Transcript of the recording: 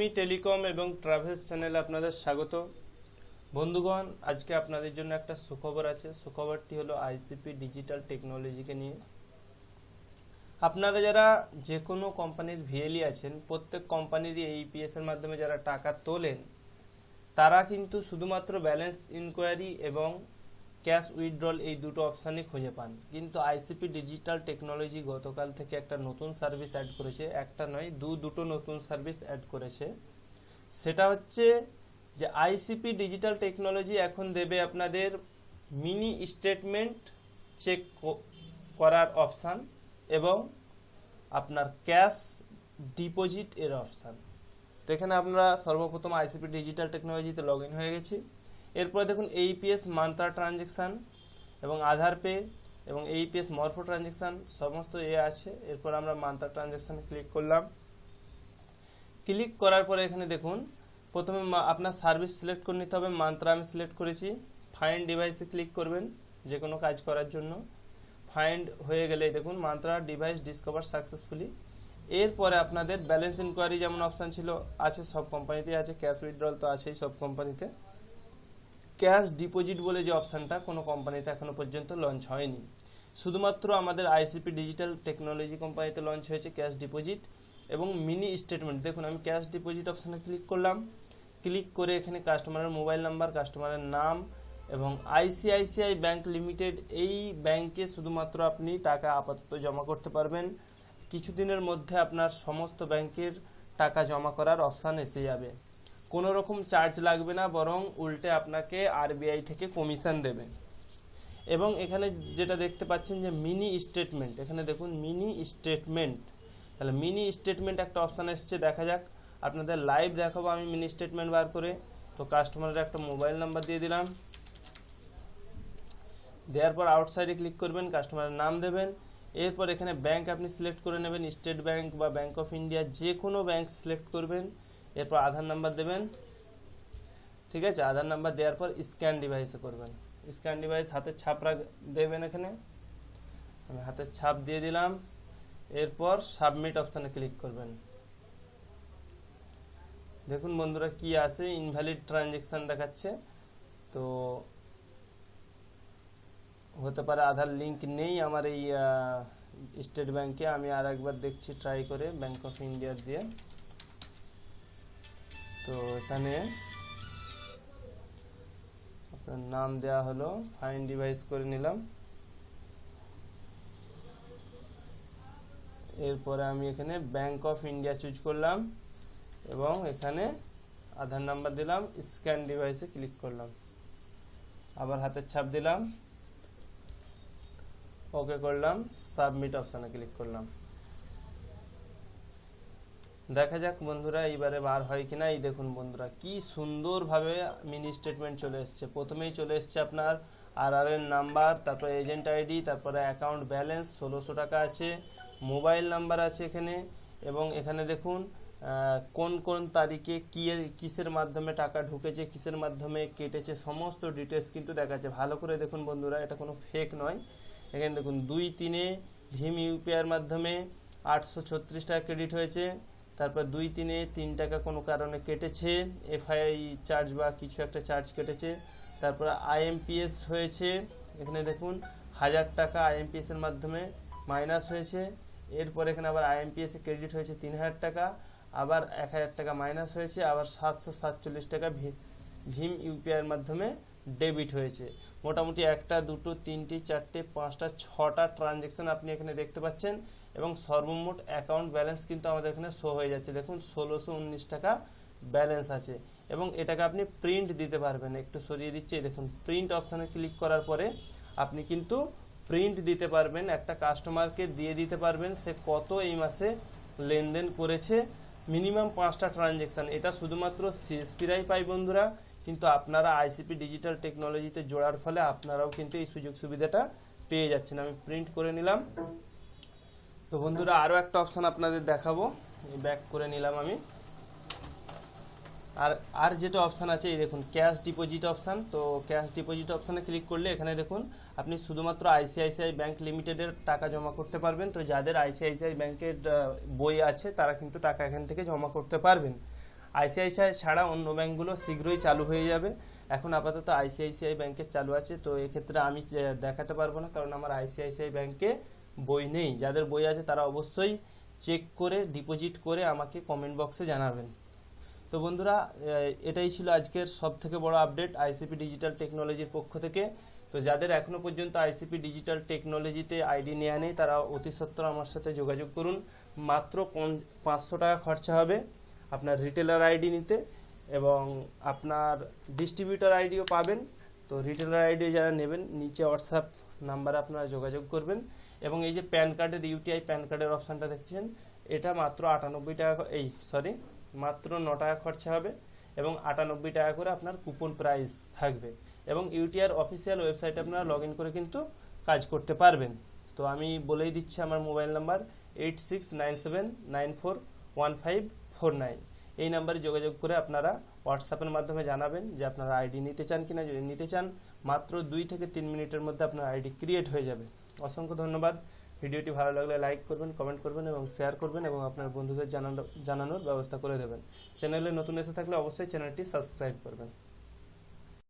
নবমী টেলিকম এবং ট্রাভেলস চ্যানেলে আপনাদের স্বাগত। বন্ধুগণ, আজকে আপনাদের জন্য একটা সুখবর আছে। সুখবরটি হলো আইসিপি ডিজিটাল টেকনোলজিকে নিয়ে। আপনারা যারা যে কোনো কোম্পানির ভিএলই আছেন, প্রত্যেক কোম্পানিরই এইপিএস এর মাধ্যমে যারা টাকা তোলেন, তারা কিন্তু শুধুমাত্র ব্যালেন্স ইনকোয়ারি এবং ক্যাশ উইথড্রল এই দুটো অপশানই খুঁজে পান। কিন্তু আইসিপি ডিজিটাল টেকনোলজি গতকাল থেকে একটা নতুন সার্ভিস অ্যাড করেছে। একটা নয়, দু দুটো নতুন সার্ভিস অ্যাড করেছে। সেটা হচ্ছে যে আইসিপি ডিজিটাল টেকনোলজি এখন দেবে আপনাদের মিনি স্টেটমেন্ট চেক করার অপশান এবং আপনার ক্যাশ ডিপোজিট এর অপশান। তো এখানে আমরা সর্বপ্রথম আইসিপি ডিজিটাল টেকনোলজিতে লগ ইন হয়ে গেছি। এরপরে দেখুন এইপিএস মান্ত্রা ট্রানজেকশান এবং আধার পে এবং এইপিএস মরফো ট্রানজেকশান সমস্ত এ আছে। এরপর আমরা মান্ত্রা ট্রানজেকশানে ক্লিক করলাম। ক্লিক করার পরে এখানে দেখুন, প্রথমে আপনার সার্ভিস সিলেক্ট করে নিতে হবে। মান্ত্রা আমি সিলেক্ট করেছি। ফাইন্ড ডিভাইসে ক্লিক করবেন যে কোনো কাজ করার জন্য। ফাইন্ড হয়ে গেলে দেখুন, মান্ত্রা ডিভাইস ডিসকভার সাকসেসফুলি এরপরে আপনাদের ব্যালেন্স ইনকোয়ারি যেমন অপশান ছিল, আছে, সব কোম্পানিতেই আছে। ক্যাশ উইথড্রল তো আছেই সব কোম্পানিতে ক্যাশ ডিপোজিট বলে যে অপশানটা কোনো কোম্পানিতে এখনও পর্যন্ত লঞ্চ হয়নি। শুধুমাত্র আমাদের আইসিপি ডিজিটাল টেকনোলজি কোম্পানিতে লঞ্চ হয়েছে ক্যাশ ডিপোজিট এবং মিনি স্টেটমেন্ট। দেখুন, আমি ক্যাশ ডিপোজিট অপশানে ক্লিক করলাম। ক্লিক করে এখানে কাস্টমারের মোবাইল নাম্বার কাস্টমারের নাম এবং আইসিআইসিআই ব্যাংক লিমিটেড এই ব্যাংকে শুধুমাত্র আপনি টাকা আপাতত জমা করতে পারবেন। কিছুদিনের মধ্যে আপনার সমস্ত ব্যাংকের টাকা জমা করার অপশান এসে যাবে। কোনো রকম চার্জ লাগবে না, বরং উল্টে আপনাকে আরবিআই থেকে কমিশন দেবে। এবং এখানে যেটা দেখতে পাচ্ছেন যে মিনি স্টেটমেন্ট এখানে দেখুন মিনি স্টেটমেন্ট তাহলে মিনি স্টেটমেন্ট একটা অপশান এসছে, দেখা যাক। আপনাদের লাইভ দেখাবো আমি মিনি স্টেটমেন্ট বার করে। তো কাস্টমারের একটা মোবাইল নাম্বার দিয়ে দিলাম। দেওয়ার পর আউটসাইডে ক্লিক করবেন কাস্টমারের নাম দেবেন। এরপর এখানে ব্যাংক আপনি সিলেক্ট করে নেবেন স্টেট ব্যাংক বা ব্যাংক অফ ইন্ডিয়া যে কোনো ব্যাংক সিলেক্ট করবেন। এরপর আধার নাম্বার দেবেন। ঠিক আছে? আধার নাম্বার দেওয়ার পর স্ক্যান ডিভাইসে করবেন। স্ক্যান ডিভাইস হাতের ছাপ রাখ, দেবেন এখানে। আমি হাতের ছাপ দিয়ে দিলাম। এরপর সাবমিট অপশানে ক্লিক করবেন। দেখুন বন্ধুরা কি আছে? ইনভ্যালিড ট্রানজেকশন দেখাচ্ছে। তো হতে পারে আধার লিঙ্ক নেই আমার এই স্টেট ব্যাংকে আমি আর একবার দেখছি ট্রাই করে ব্যাংক অফ ইন্ডিয়ার দিয়ে। তো এখানে আপনার নাম দেওয়া হলো ফাইন ডিভাইস করে নিলাম। এরপরে আমি এখানে ব্যাংক অফ ইন্ডিয়া চুজ করলাম এবং এখানে আধার নাম্বার দিলাম স্ক্যান ডিভাইসে ক্লিক করলাম। আবার হাতের ছাপ দিলাম ওকে করলাম সাবমিট অপশানে ক্লিক করলাম। দেখা যাক বন্ধুরা এইবারে বার হয় কি না এই দেখুন বন্ধুরা, কি সুন্দরভাবে মিনি স্টেটমেন্ট চলে এসছে। প্রথমেই চলে এসছে আপনার আর আর এর নাম্বার তারপর এজেন্ট আইডি তারপরে অ্যাকাউন্ট ব্যালেন্স ষোলোশো টাকা আছে মোবাইল নাম্বার আছে এখানে, এবং এখানে দেখুন কোন কোন তারিখে কি কিসের মাধ্যমে টাকা ঢুকেছে, কিসের মাধ্যমে কেটেছে, সমস্ত ডিটেলস কিন্তু দেখাচ্ছে। ভালো করে দেখুন বন্ধুরা, এটা কোনো ফেক নয়। এখানে দেখুন, দুই তিনে ভীম ইউপিআইয়ের মাধ্যমে আটশো ছত্রিশ টাকা ক্রেডিট হয়েছে। তারপর দুই তিনে তিন টাকা কোনো কারণে কেটেছে, এফআইআই চার্জ বা কিছু একটা চার্জ কেটেছে। তারপর আইএমপিএস হয়েছে, এখানে দেখুন, হাজার টাকা আইএমপিএসের মাধ্যমে মাইনাস হয়েছে। এরপর এখানে আবার আইএমপিএস ক্রেডিট হয়েছে তিন হাজার টাকা, আবার এক হাজার টাকা মাইনাস হয়েছে, আবার সাতশো সাতচল্লিশ টাকা ভীম ইউপিআইয়ের মাধ্যমে ডেবিট হয়েছে। মোটামুটি একটা, দুটো, তিনটি, চারটে, পাঁচটা, ছটা ট্রানজেকশন আপনি এখানে দেখতে পাচ্ছেন এবং সর্বমোট অ্যাকাউন্ট ব্যালেন্স কিন্তু আমাদের এখানে শো হয়ে যাচ্ছে। দেখুন, ষোলোশো উনিশ টাকা ব্যালেন্স আছে এবং এটাকে আপনি প্রিন্ট দিতে পারবেন। একটু সরিয়ে দিচ্ছি দেখুন প্রিন্ট অপশানে ক্লিক করার পরে আপনি কিন্তু প্রিন্ট দিতে পারবেন, একটা কাস্টমারকে দিয়ে দিতে পারবেন সে কত এই মাসে লেনদেন করেছে। মিনিমাম পাঁচটা ট্রানজেকশন এটা শুধুমাত্র সিএসপিরাই পাই বন্ধুরা। কিন্তু আপনারা আইসিপি ডিজিটাল টেকনোলজিতে জোড়ার ফলে আপনারাও কিন্তু এই সুযোগ সুবিধাটা পেয়ে যাচ্ছেন। আমি প্রিন্ট করে নিলাম। তো বন্ধুরা আরও একটা অপশান আপনাদের দেখাবো। ব্যাক করে নিলাম আমি। আর আর যেটা অপশান আছে এই দেখুন ক্যাশ ডিপোজিট অপশান তো ক্যাশ ডিপোজিট অপশানে ক্লিক করলে এখানে দেখুন আপনি শুধুমাত্র আইসিআইসিআই ব্যাঙ্ক লিমিটেডের টাকা জমা করতে পারবেন। তো যাদের আইসিআইসিআই ব্যাংকের আহ, বই আছে তারা কিন্তু টাকা এখান থেকে জমা করতে পারবেন। আইসিআইসিআই ছাড়া অন্য ব্যাংকগুলো শীঘ্রই চালু হয়ে যাবে। এখন আপাতত আইসিআইসিআই ব্যাংকের চালু আছে, তো এক্ষেত্রে আমি দেখাতে পারব না, কারণ আমার আইসিআইসিআই ব্যাংকে বই নেই। যাদের বই আছে তারা অবশ্যই চেক করে, ডিপোজিট করে আমাকে কমেন্ট বক্সে জানাবেন। তো বন্ধুরা এটাই ছিল আজকের সব থেকে বড় আপডেট আইসিপি ডিজিটাল টেকনোলজির পক্ষ থেকে। তো যাদের এখনও পর্যন্ত আইসিপি ডিজিটাল টেকনোলজিতে আইডি নেওয়া নেই, তারা অতি সত্বর আমার সাথে যোগাযোগ করুন। মাত্র পাঁচশো টাকা খরচা হবে। আপনার রিটেলার আইডি নিতে এবং আপনার ডিস্ট্রিবিউটার আইডিও পাবেন। তো রিটেলার আইডি যারা নেবেন, নিচে হোয়াটসঅ্যাপ নাম্বারে আপনারা যোগাযোগ করবেন। এবং এই যে প্যান কার্ডের ইউটিআই প্যান কার্ডের অপশানটা দেখছেন, এটা মাত্র আটানব্বই টাকা এই সরি মাত্র ন টাকা খরচা হবে এবং আটানব্বই টাকা করে আপনার কুপন প্রাইস থাকবে। এবং ইউটিআর অফিসিয়াল ওয়েবসাইটে আপনারা লগ করে কিন্তু কাজ করতে পারবেন। তো আমি বলেই দিচ্ছি আমার mobile number eight six nine seven nine four one five four nine. এই নাম্বারে যোগাযোগ করে আপনারা হোয়াটসঅ্যাপের মাধ্যমে জানাবেন যে আপনারা আইডি নিতে চান কিনা। যদি নিতে চান, মাত্র দুই থেকে তিন মিনিটের মধ্যে আপনার আইডি ক্রিয়েট হয়ে যাবে। অসংখ্য ধন্যবাদ। ভিডিওটি ভালো লাগলে লাইক করবেন কমেন্ট করবেন এবং শেয়ার করবেন এবং আপনার বন্ধুদের জানানো জানানোর ব্যবস্থা করে দেবেন। চ্যানেলে নতুন এসে থাকলে অবশ্যই চ্যানেলটি সাবস্ক্রাইব করবেন।